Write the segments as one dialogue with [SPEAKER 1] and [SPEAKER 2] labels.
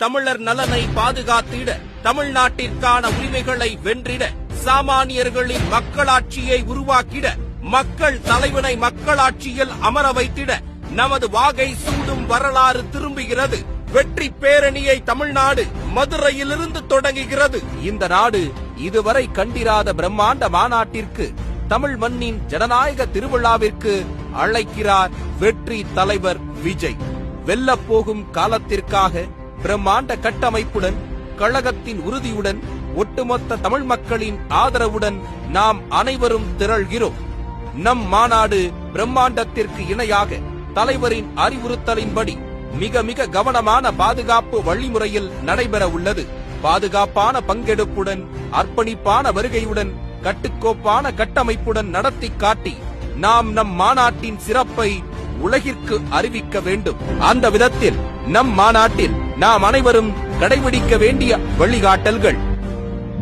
[SPEAKER 1] தமிழர் நலனை பாதுகாத்திட தமிழ்நாட்டிற்கான உரிமைகளை வென்றிட சாமானியர்களின் மக்களாட்சியை உருவாக்கிட மக்கள் தலைவனை மக்களாட்சியில் அமர வைத்திட நமது வாகை சூடும் வரலாறு திரும்புகிறது. வெற்றி பேரணியை தமிழ்நாடு மதுரையிலிருந்து தொடங்குகிறது. இந்த நாடு இதுவரை கண்டிராத பிரம்மாண்ட மாநாட்டிற்கு தமிழ் மண்ணின் ஜனநாயக திருவிழாவிற்கு அழைக்கிறார் வெற்றி தலைவர் விஜய். வெல்லப்போகும் காலத்திற்காக பிரம்மாண்ட கட்டமைப்புடன் கழகத்தின் உறுதியுடன் ஒட்டுமொத்த தமிழ் மக்களின் ஆதரவுடன் நாம் அனைவரும் திரள்கிறோம். நம் மாநாடு பிரம்மாண்டத்திற்கு இணையாக தலைவரின் அறிவுறுத்தலின்படி மிக மிக கவனமான பாதுகாப்பு வழிமுறையில் நடைபெற உள்ளது. பாதுகாப்பான பங்கெடுப்புடன் அர்ப்பணிப்பான வருகையுடன் கட்டுக்கோப்பான கட்டமைப்புடன் நடத்தி காட்டி நாம் நம் மாநாட்டின் சிறப்பை உலகிற்கு அறிவிக்க வேண்டும். அந்த விதத்தில் நம் மாநாட்டில் நாம் அனைவரும் கடைபிடிக்க வேண்டிய வழிகாட்டல்கள்.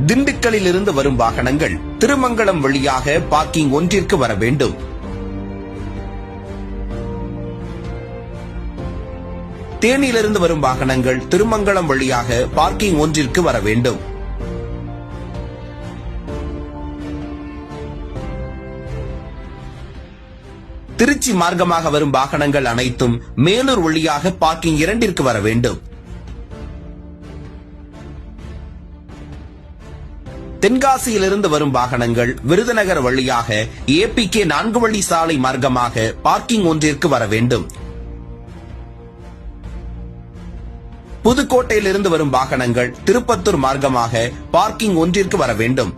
[SPEAKER 2] திண்டுக்கல்லில் இருந்து வரும் வாகனங்கள் திருமங்கலம் வழியாக பார்க்கிங் ஒன்றிற்கு வர வேண்டும். தேனியிலிருந்து வரும் வாகனங்கள் திருமங்கலம் வழியாக பார்க்கிங் ஒன்றிற்கு வர வேண்டும். திருச்சி மார்க்கமாக வரும் வாகனங்கள் அனைத்தும் மேலூர் வழியாக பார்க்கிங் இரண்டிற்கு வர வேண்டும். தென்காசியிலிருந்து வரும் வாகனங்கள் விருதுநகர் வழியாக ஏபிகே நான்கு வழி சாலை மார்க்கமாக பார்க்கிங் ஒன்றிற்கு வர வேண்டும். புதுக்கோட்டையிலிருந்து வரும் வாகனங்கள் திருப்பத்தூர் மார்க்கமாக பார்க்கிங் ஒன்றிற்கு வர வேண்டும்.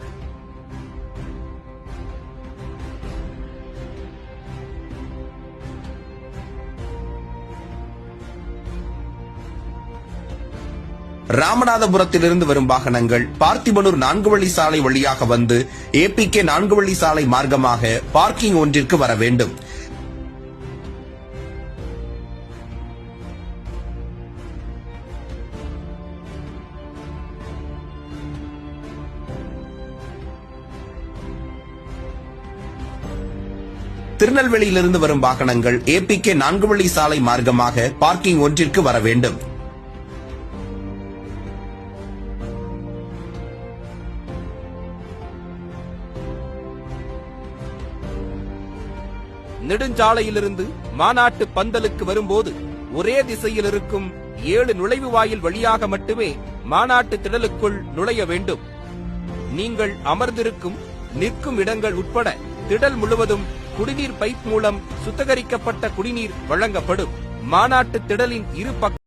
[SPEAKER 2] ராமநாதபுரத்திலிருந்து வரும் வாகனங்கள் பார்த்திபனூர் நான்கு வழி சாலை வழியாக வந்து ஏபிகே நான்கு வழி சாலை மார்க்கமாக பார்க்கிங் ஒன்றிற்கு வர வேண்டும். திருநெல்வேலியிலிருந்து வரும் வாகனங்கள் ஏபிகே நான்கு வழி சாலை மார்க்கமாக பார்க்கிங் ஒன்றிற்கு வர வேண்டும்.
[SPEAKER 1] நெடுஞ்சாலையிலிருந்து மாநாட்டு பந்தலுக்கு வரும்போது ஒரே திசையில் இருக்கும் ஏழு நுழைவு வாயில் வழியாக மட்டுமே மாநாட்டு திடலுக்குள் நுழைய வேண்டும். நீங்கள் அமர்ந்திருக்கும் நிற்கும் இடங்கள் உட்பட திடல் முழுவதும் குடிநீர் பைப் மூலம் சுத்திகரிக்கப்பட்ட குடிநீர் வழங்கப்படும். மாநாட்டு திடலின் இரு பக்க